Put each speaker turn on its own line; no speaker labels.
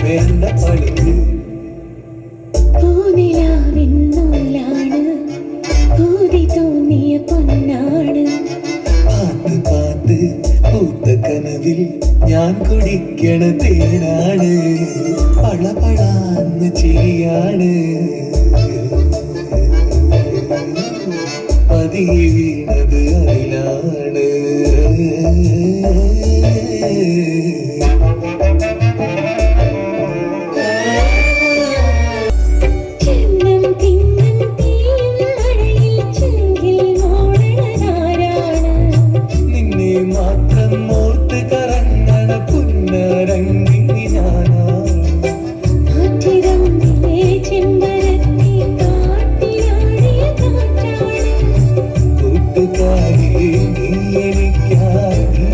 പേണ്ട പളുങ്ക്
പൂനിലാവിന്നൂലാണ് പൂതി തോന്നിയ പൊന്നാണ്.
Path path പൂത്ത കനവിൽ ഞാൻ കുടിക്കണ തേനാണ്. പളപളാന്ന് ചിരിയാണ്. പതിയെ വീണത്
മോളനാരാണ്.
നിന്നെ മാത്രം ഓർത്ത് കറങ്ങണ പുന്നരങ്കിനി നീ എനിക്കായി